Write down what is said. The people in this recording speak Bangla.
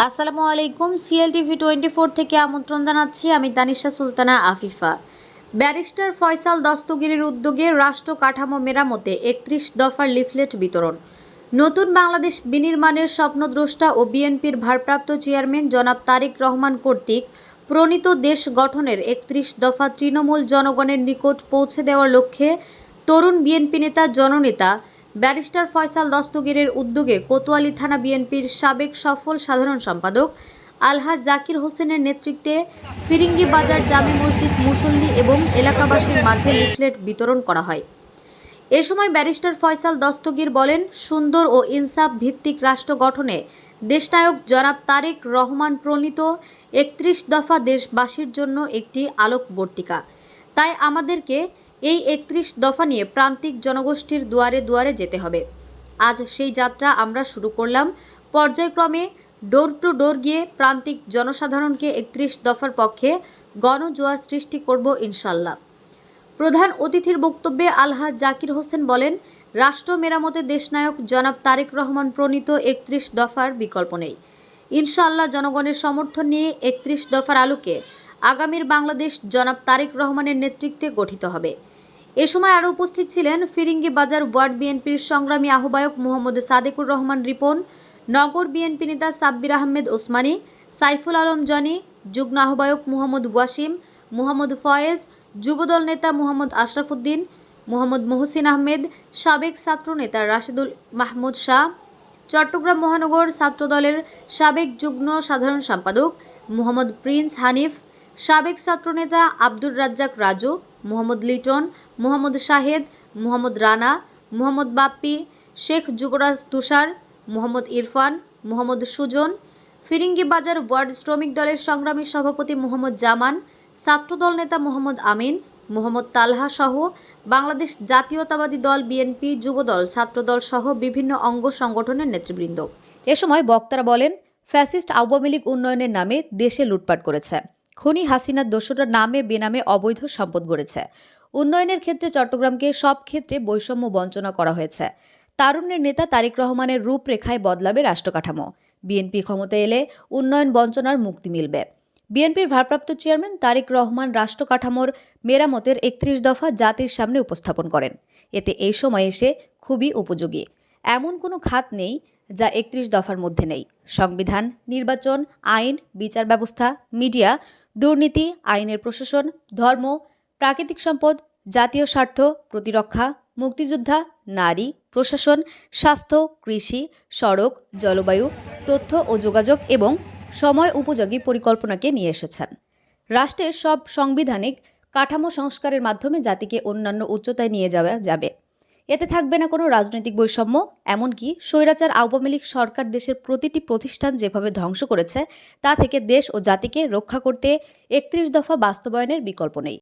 আসসালামু আলাইকুম সিএলটিভি টোয়েন্টি ফোর থেকে আমন্ত্রণ জানাচ্ছি আমি দানিশা সুলতানা আফিফা। ব্যারিস্টার ফয়সাল দস্তগিরির উদ্যোগে রাষ্ট্র কাঠামো মেরামতে একত্রিশ দফার লিফলেট বিতরণ। নতুন বাংলাদেশ বিনির্মাণের স্বপ্নদ্রষ্টা ও বিএনপির ভারপ্রাপ্ত চেয়ারম্যান জনাব তারেক রহমান কর্তৃক প্রণীত দেশ গঠনের একত্রিশ দফা তৃণমূল জনগণের নিকট পৌঁছে দেওয়ার লক্ষ্যে তরুণ বিএনপি নেতা, জননেতা ব্যারিস্টার ফয়সাল দস্তগীরের উদ্যোগে কোতোয়ালি থানা বিএনপির সাবেক সফল সাধারণ সম্পাদক আলহাজ জাকির হোসেনের নেতৃত্বে ফিরিঙ্গি বাজার জামে মসজিদ মুসল্লি এবং এলাকাবাসীর মাঝে লিফলেট বিতরণ করা হয়। এ সময় ব্যারিস্টার ফয়সাল দস্তগীর বলেন, সুন্দর ও ইনসাফ ভিত্তিক রাষ্ট্র গঠনে দেশনায়ক জনাব তারেক রহমান প্রণীত একত্রিশ দফা দেশবাসীর জন্য একটি আলোকবর্তিকা। তাই আমাদেরকে এই একত্রিশ দফা নিয়ে প্রান্তিক জনগোষ্ঠীর দুয়ারে দুয়ারে যেতে হবে। আজ সেই যাত্রা আমরা শুরু করলাম। পর্যায়ক্রমে ডোর টু ডোর গিয়ে প্রান্তিক জনসাধারণকে একত্রিশ দফার পক্ষে গণজোয়ার সৃষ্টি করব ইনশাল্লাহ প্রধান অতিথির বক্তব্যে আলহাজ জাকির হোসেন বলেন, রাষ্ট্র মেরামতের দেশনায়ক জনাব তারেক রহমান প্রণীত একত্রিশ দফার বিকল্প নেই। ইনশাল্লাহ জনগণের সমর্থন নিয়ে একত্রিশ দফার আলোকে আগামীর বাংলাদেশ জনাব তারেক রহমানের নেতৃত্বে গঠিত হবে। এ সময় আরও উপস্থিত ছিলেন ফিরিঙ্গি বাজার ওয়ার্ড বিএনপির সংগ্রামী আহ্বায়ক মোহাম্মদ সাদেকুর রহমান রিপন, নগর বিএনপি নেতা সাব্বির আহমেদ ওসমানী, সাইফুল আলম জনি, যুগ্ম আহ্বায়ক মোহাম্মদ ওয়াসিম, মোহাম্মদ ফয়েজ, যুবদল নেতা মোহাম্মদ আশরাফুদ্দিন, মোহাম্মদ মোহসিন আহমেদ, সাবেক ছাত্র নেতা রাশেদুল মাহমুদ শাহ, চট্টগ্রাম মহানগর ছাত্রদলের সাবেক যুগ্ম সাধারণ সম্পাদক মোহাম্মদ প্রিন্স হানিফ, সাবেক ছাত্রনেতা আব্দুর রাজ্জাক রাজু, মোহাম্মদ লিটন মোহাম্মদ শাহেদ, মোহাম্মদ রানা, মোহাম্মদ বাপ্পি, শেখ যুবরাজ তুষার, মোহাম্মদ ইরফান, মোহাম্মদ সুজন, ফিরিঙ্গি বাজার ওয়ার্ড শ্রমিক দলের সংগ্রামী সভাপতি মোহাম্মদ জামান, ছাত্রদল নেতা মোহাম্মদ আমিন, মোহাম্মদ তালহা সহ বাংলাদেশ জাতীয়তাবাদী দল বিএনপি, যুবদল, ছাত্রদল সহ বিভিন্ন অঙ্গ সংগঠনের নেতৃবৃন্দ। এ সময় বক্তারা বলেন, ফ্যাসিস্ট আওয়ামী লীগ উন্নয়নের নামে দেশে লুটপাট করেছে। খনি হাসিনার দোসরা নামে বেনামে অবৈধ সম্পদ গড়েছে। উন্নয়নের ক্ষেত্রে চট্টগ্রামকে সব ক্ষেত্রে বৈষম্য বঞ্চনা করা হয়েছে। তারুণ্যের নেতা তারিক রহমানের রূপরেখায় বদলাবে রাষ্ট্রকাঠামো। বিএনপি ক্ষমতায় এলে উন্নয়ন বঞ্চনার মুক্তি মিলবে। বিএনপির ভারপ্রাপ্ত চেয়ারম্যান তারিক রহমান রাষ্ট্র কাঠামোর মেরামতের একত্রিশ দফা জাতির সামনে উপস্থাপন করেন। এতে এই সময় এসে খুবই উপযোগী। এমন কোনো খাত নেই যা একত্রিশ দফার মধ্যে নেই। সংবিধান, নির্বাচন, আইন বিচার ব্যবস্থা মিডিয়া, দুর্নীতি, আইনের প্রশাসন, ধর্ম প্রাকৃতিক সম্পদ, জাতীয় স্বার্থ, প্রতিরক্ষা, মুক্তিযোদ্ধা, নারী, প্রশাসন, স্বাস্থ্য, কৃষি, সড়ক, জলবায়ু, তথ্য ও যোগাযোগ এবং সময় উপযোগী পরিকল্পনাকে নিয়ে এসেছেন। রাষ্ট্রের সব সাংবিধানিক কাঠামো সংস্কারের মাধ্যমে জাতিকে অন্যান্য উচ্চতায় নিয়ে যাওয়া যাবে। এতে থাকবে না কোনো রাজনৈতিক বৈষম্য, এমনকি স্বৈরাচার আওয়ামী লীগ সরকার দেশের প্রতিটি প্রতিষ্ঠান যেভাবে ধ্বংস করেছে, তা থেকে দেশ ও জাতিকে রক্ষা করতে একত্রিশ দফা বাস্তবায়নের বিকল্প নেই।